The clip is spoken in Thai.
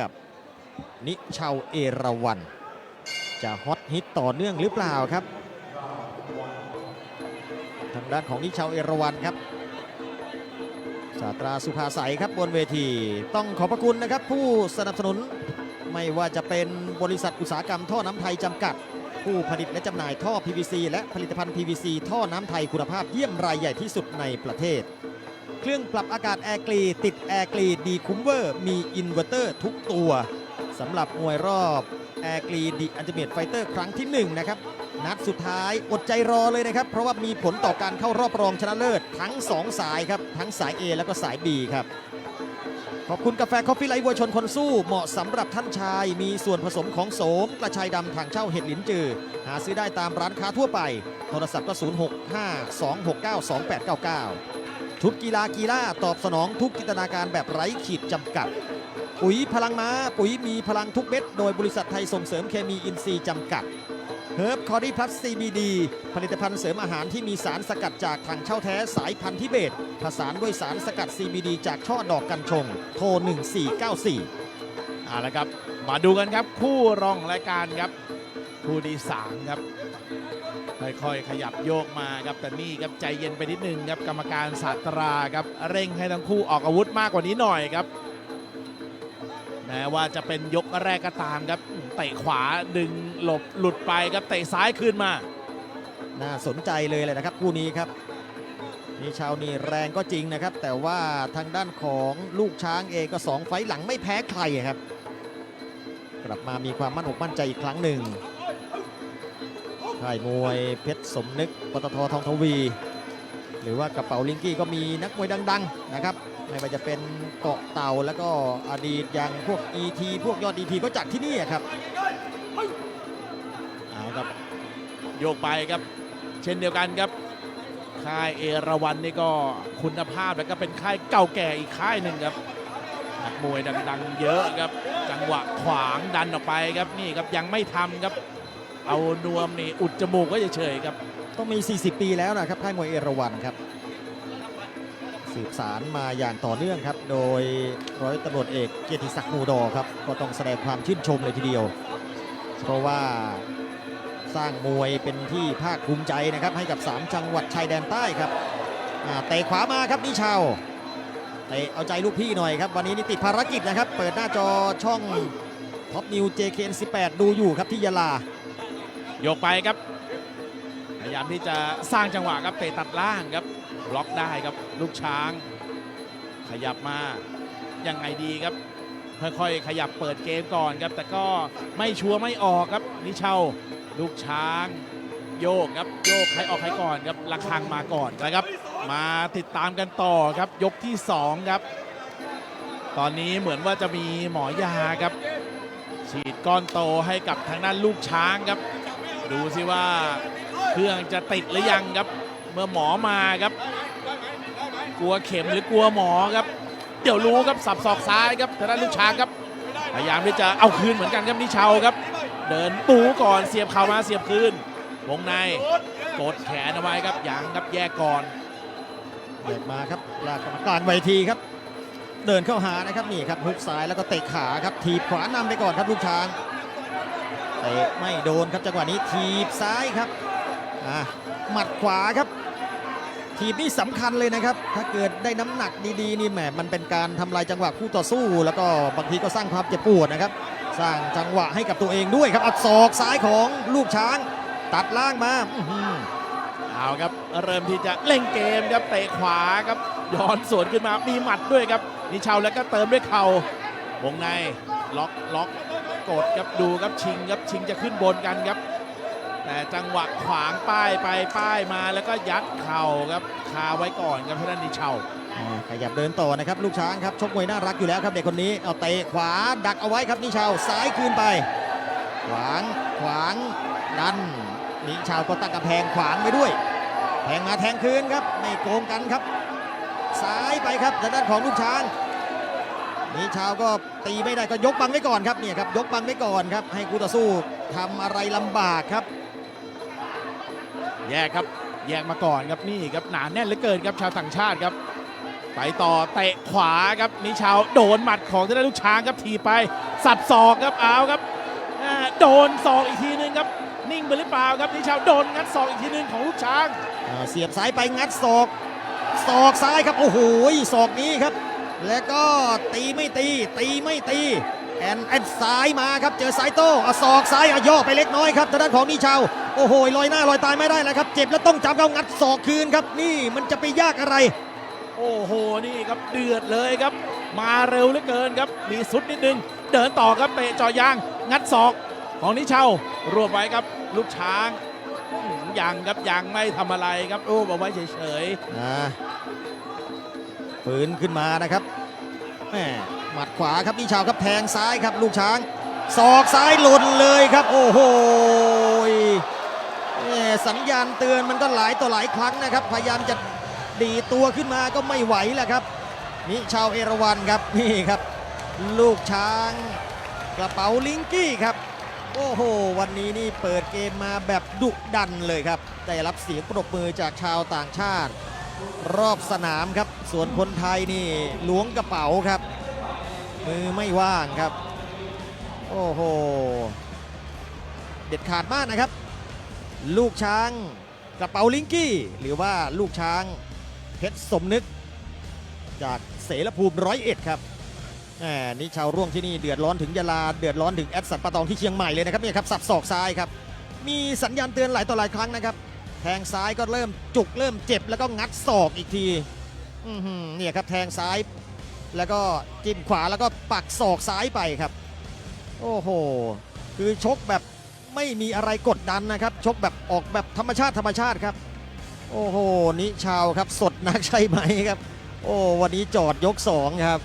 กับนิชาวเอราวัน จะฮอตฮิตต่อเนื่องหรือเปล่าครับ ทางด้านของนิชาวเอราวันครับศาสตราสุภาใสยครับบนเวที ต้องขอบพระคุณนะครับ ผู้สนับสนุนไม่ว่าจะเป็นบริษัทอุตสาหกรรมท่อน้ำไทยจำกัด ผู้ผลิตและจำหน่ายท่อ PVC และผลิตภัณฑ์ PVC ท่อน้ำไทยคุณภาพเยี่ยมรายใหญ่ที่สุดในประเทศ เครื่องปรับอากาศแอร์กรีติดแอร์กรีดีคุ้มเวอร์ มีอินเวอร์เตอร์ทุกตัวสำหรับมวยรอบแอร์กรีดีอันเจเมตไฟเตอร์ครั้งที่ 1 นะครับ นัดสุดท้ายอดใจรอเลยนะครับ เพราะว่ามีผลต่อการเข้ารอบรองชนะเลิศทั้ง 2 สายครับ ทั้งสาย A แล้วก็สาย B ครับ ขอบคุณกาแฟคอฟฟี่ไลท์วัวชนคนสู้เหมาะสำหรับท่านชาย มีส่วนผสมของโสมกระชายดำถังเช่าเห็ดหลินจือ หาซื้อได้ตามร้านค้าทั่วไป โทรศัพท์ก็ 0652692899 ชุดกีฬากีฬาตอบสนองทุกจินตนาการแบบไร้ขีดจำกัด ปุ๋ยพลังม้า ปุ๋ยมีพลังทุกเม็ด โดยบริษัทไทยส่งเสริมเคมีอินทรีย์จำกัด เฮิร์บคอดี้พลัส CBD ผลิตภัณฑ์เสริมอาหารที่มีสารสกัดจากถังเช่าแท้สายพันธุ์ทิเบต ผสานด้วยสารสกัด CBD จากช่อดอกกัญชง โทร 1494เอาละครับ มาดูกันครับ คู่รองรายการครับคู่ที่สามครับค่อยๆขยับโยกมาครับแต่นี่ครับใจเย็นไปนิดนึงครับกรรมการศาสตราครับเร่งให้ทั้งคู่ออกอาวุธมากกว่านี้หน่อยครับ แม้ว่าจะเป็นยกแรกก็ตามครับเตะขวาดึงหลบหลุดไปครับเตะซ้ายคืนมา น่าสนใจเลยเลยนะครับคู่นี้ครับนี่ชาวนี่แรงก็จริงนะครับ แต่ว่าทางด้านของลูกช้างเองก็ 2 ไฟหลังไม่แพ้ใครครับ กลับมามีความมั่นอกมั่นใจอีกครั้งหนึ่งค่ายมวยเพชรสมนึกปตททองทวี หรือว่ากระเป๋าลิงกี้ก็มีนักมวยดังๆนะครับไม่ว่าจะเป็นเกาะเต่าแล้วก็อดีตอย่างพวก ET พวกยอด ET ก็จากที่นี่ครับเอาครับโยกไปครับ เช่นเดียวกันครับค่ายเอราวันนี่ก็คุณภาพแล้วก็เป็นค่ายเก่าแก่อีกค่ายหนึ่งครับนักมวยดังๆ เยอะครับ จังหวะขวางดันออกไปครับนี่ครับยังไม่ทำครับ เอานวมนี่อุดจมูกก็เฉยๆครับ ต้องมี 40 ปีแล้วนะครับค่ายมวยเอราวันครับ สืบสารมาอย่างต่อเนื่องครับ โดยร้อยตำรวจเอกเกียรติศักดิ์มูดอครับ ก็ต้องแสดงความชื่นชมเลยทีเดียว เพราะว่าสร้างมวยเป็นที่ภาคภูมิใจนะครับ ให้กับ 3 จังหวัดชายแดนใต้ครับเตะขวามาครับนิชาวเตะเอาใจลูกพี่หน่อยครับ วันนี้นี่ติดภารกิจนะครับ เปิดหน้าจอช่องท็อปนิว JKN 18 ดูอยู่ครับที่ยะลาโยกไปครับ พยายามที่จะสร้างจังหวะครับเตะตัดล่างครับบล็อกได้ครับลูกช้าง ขยับมายังไงดีครับ ค่อยๆ ขยับเปิดเกมก่อนครับ แต่ก็ไม่ชัวร์ไม่ออกครับนิเชาลูกช้าง โยกครับโยกใครออกใครก่อนครับระคังมาก่อนนะครับ มาติดตามกันต่อครับยกที่สองครับ ตอนนี้เหมือนว่าจะมีหมอยาครับ ฉีดก้อนโตให้กับทางด้านลูกช้างครับ ดูสิว่า เครื่องจะติดหรือยังครับ เมื่อหมอมาครับ กลัวเข็มหรือกลัวหมอครับ เดี๋ยวรู้ครับสับศอกซ้ายครับทางด้านลูกช้างครับ พยายามที่จะเอาคืนเหมือนกันครับนิเชาครับ เดินปูก่อนเสียบเข่ามาเสียบคืนวงในกดแขนเอาไว้ครับยังครับแยกก่อนเดินมาครับลากกรรมการเวทีครับ เดินเข้าหานะครับนี่ครับฮุกซ้ายแล้วก็เตะขาครับถีบขวานำไปก่อนครับลูกช้างเตะไม่โดนครับจังหวะนี้ถีบซ้ายครับ หมัดขวาครับถีบนี่สำคัญเลยนะครับ ถ้าเกิดได้น้ำหนักดีๆนี่แหมมันเป็นการทำลายจังหวะคู่ต่อสู้ แล้วก็บางทีก็สร้างความเจ็บปวดนะครับ สร้างจังหวะให้กับตัวเองด้วยครับอัดศอกซ้ายของลูกช้าง ตัดล่างมาอื้อหือเอาครับเริ่มที่จะเล่นเกมครับเตะขวาครับย้อนสวนขึ้นมามีหมัดด้วยครับนิเชาแล้วก็เติมด้วยเข่าวงในล็อกล็อกกดครับดูครับชิงครับชิงจะขึ้นบนกันครับ แต่จังหวะขวางป้ายไปป้ายมาแล้วก็ยัดเข่าครับคาไว้ก่อนครับทางด้านนิเชาขยับเดินต่อนะครับลูกช้างครับชกมวยน่ารักอยู่แล้วครับเด็กคนนี้เอาเตะขวาดักเอาไว้ครับนิชาวซ้ายคืนไป ขวางขวางดันนิชาวก็ตั้งกระแพงขวางไปด้วยแทงมาแทงคืนครับไม่โกงกันครับ ซ้ายไปครับทางด้านของลูกช้างนิชาวก็ตีไม่ได้ก็ยกบังไว้ก่อนครับเนี่ยครับยกบังไว้ก่อนครับให้คู่ต่อสู้ทำอะไรลำบากครับ แยกครับ แยกมาก่อนครับนี่ครับหนาแน่นเหลือเกินครับชาวต่างชาติครับ ไปต่อเตะขวาครับนิชาวโดนหมัดของทางด้านลูกช้างครับทีไป สับศอกครับเอาครับโดนศอกอีกทีนึงครับนิ่งไปหรือเปล่าครับนิชาวโดนงัดศอกอีกทีนึงของลูกช้างเสียบซ้ายไปงัดศอกศอกซ้ายครับโอ้โหศอกนี้ครับ แล้วก็ตีไม่ตี ตีไม่ตี แอนแอนซ้ายมาครับเจอสายโต้เอาศอกซ้ายเอาย่อไปเล็กน้อยครับทางด้านของนิชาวโอ้โหลอยหน้าลอยตายไม่ได้แล้วครับ เจ็บแล้วต้องจำเอางัดศอกคืนครับ นี่มันจะไปยากอะไร โอ้โหนี่ครับเดือดเลยครับ มาเร็วเหลือเกินครับ มีสุดนิดนึง เดินต่อครับเตะเจ่อยาง งัดศอกของนิเชาวรวบไว้ครับลูกช้างอื้อหือยังครับยังไม่ทำอะไรครับโอ้บอกไว้เฉยอ่าฝืนขึ้นมานะครับแหม่ หมัดขวาครับนิชาวครับแทงซ้ายครับลูกช้างศอกซ้ายหล่นเลยครับ โอ้โหแหม่สัญญาณเตือนมันก็หลายต่อหลายครั้งนะครับ พยายามจะดีตัวขึ้นมาก็ไม่ไหวแหละครับนิชาวเอราวันครับนี่ครับ ลูกช้างกระเป๋าลิงกี้ครับโอ้โห วันนี้นี่เปิดเกมมาแบบดุดันเลยครับ ได้รับเสียงปรบมือจากชาวต่างชาติ รอบสนามครับ ส่วนคนไทยนี่ล้วงกระเป๋าครับ มือไม่ว่างครับ โอ้โห เด็ดขาดมากนะครับ ลูกช้างกระเป๋าลิงกี้ หรือว่าลูกช้างเพชรสมนึก จากเสรภูมิร้อยเอ็ดครับแหมนี่ชาวร่วงที่นี่เดือดร้อนถึงยาลาเดือดร้อนถึงแอดสันปะตองที่เชียงใหม่เลยนะครับเนี่ยครับสับศอกซ้ายครับ มีสัญญาณเตือนหลายต่อหลายครั้งนะครับแทงซ้ายก็เริ่มจุกเริ่มเจ็บแล้วก็งัดศอกอีกทีเนี่ยครับแทงซ้าย แล้วก็จิ้มขวาแล้วก็ปักศอกซ้ายไปครับ โอ้โห คือชกแบบไม่มีอะไรกดดันนะครับ ชกแบบออกแบบธรรมชาติธรรมชาติครับ โอ้โห นิชาวครับสดนักใช่ไหมครับ โอ้วันนี้จอดยกสองครับ